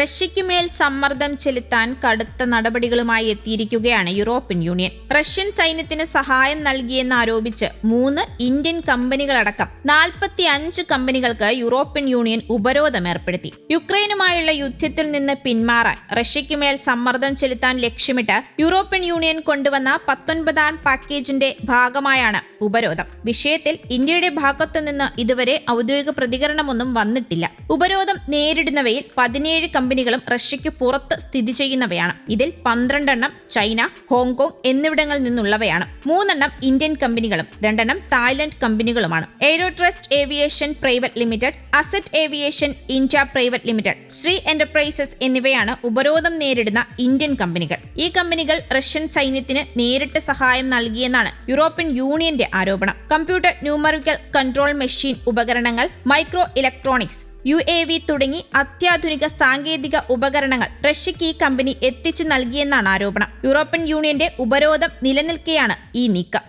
റഷ്യയ്ക്കുമേൽ സമ്മർദ്ദം ചെലുത്താൻ കടുത്ത നടപടികളുമായി എത്തിയിരിക്കുകയാണ് യൂറോപ്യൻ യൂണിയൻ. റഷ്യൻ സൈന്യത്തിന് സഹായം നൽകിയെന്നാരോപിച്ച് മൂന്ന് ഇന്ത്യൻ കമ്പനികളടക്കം നാൽപ്പത്തി അഞ്ച് കമ്പനികൾക്ക് യൂറോപ്യൻ യൂണിയൻ ഉപരോധം ഏർപ്പെടുത്തി. യുക്രൈനുമായുള്ള യുദ്ധത്തിൽ നിന്ന് പിന്മാറാൻ റഷ്യയ്ക്കുമേൽ സമ്മർദ്ദം ചെലുത്താൻ ലക്ഷ്യമിട്ട് യൂറോപ്യൻ യൂണിയൻ കൊണ്ടുവന്ന പത്തൊൻപതാം പാക്കേജിന്റെ ഭാഗമായാണ് ഉപരോധം. വിഷയത്തിൽ ഇന്ത്യയുടെ ഭാഗത്തു നിന്ന് ഇതുവരെ ഔദ്യോഗിക പ്രതികരണമൊന്നും വന്നിട്ടില്ല. ഉപരോധം നേരിടുന്നവയിൽ പതിനേഴ് കമ്പനികളും റഷ്യയ്ക്ക് പുറത്ത് സ്ഥിതി ചെയ്യുന്നവയാണ്. ഇതിൽ പന്ത്രണ്ടെണ്ണം ചൈന ഹോങ്കോങ് എന്നിവിടങ്ങളിൽ നിന്നുള്ളവയാണ്. മൂന്നെണ്ണം ഇന്ത്യൻ കമ്പനികളും രണ്ടെണ്ണം Thailand കമ്പനികളുമാണ്. Aero trust aviation private limited asset aviation India private limited Shri enterprises എന്നിവയാണ് ഉപരോധം നേരിടുന്ന ഇന്ത്യൻ കമ്പനികൾ. ഈ കമ്പനികൾ റഷ്യൻ സൈന്യത്തിന് നേരിട്ട് സഹായം നൽകിയെന്നാണ് യൂറോപ്യൻ യൂണിയന്റെ ആരോപണം. കമ്പ്യൂട്ടർ ന്യൂമറിക്കൽ കൺട്രോൾ മെഷീൻ ഉപകരണങ്ങൾ micro electronics U A V തുടങ്ങി അത്യാധുനിക സാങ്കേതിക ഉപകരണങ്ങൾ റഷ്യയ്ക്ക് ഈ കമ്പനി എത്തിച്ചു നൽകിയെന്നാണ് ആരോപണം. യൂറോപ്യൻ യൂണിയന്റെ ഉപരോധം നിലനിൽക്കെയാണ് ഈ നീക്കം.